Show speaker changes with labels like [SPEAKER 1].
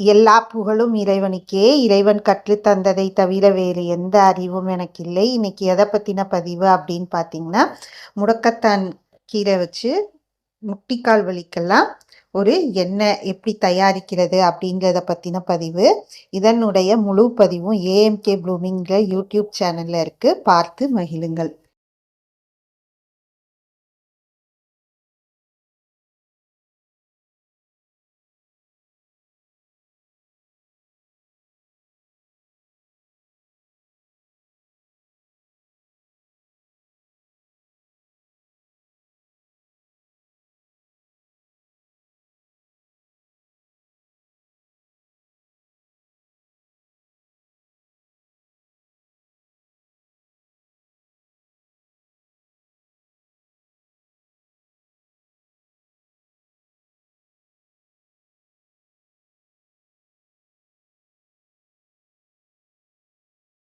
[SPEAKER 1] எல்லா புகழும் இறைவனுக்கே. இறைவன் கற்று தந்ததை தவிர வேறு எந்த அறிவும் எனக்கு இல்லை இன்னைக்கு எதை பத்தின பதிவு அப்படின்னு பார்த்தீங்கன்னா முடக்கத்தான் கீரை வச்சு முட்டிக்கால் வலிக்கெல்லாம் ஒரு எண்ணெய் எப்படி தயாரிக்கிறது அப்படிங்கிறத பற்றின பதிவு. இதனுடைய முழு பதிவும் ஏஎம்கே ப்ளூமிங்கிற யூடியூப் சேனலில் இருக்குது பார்த்து மகிழுங்கள்.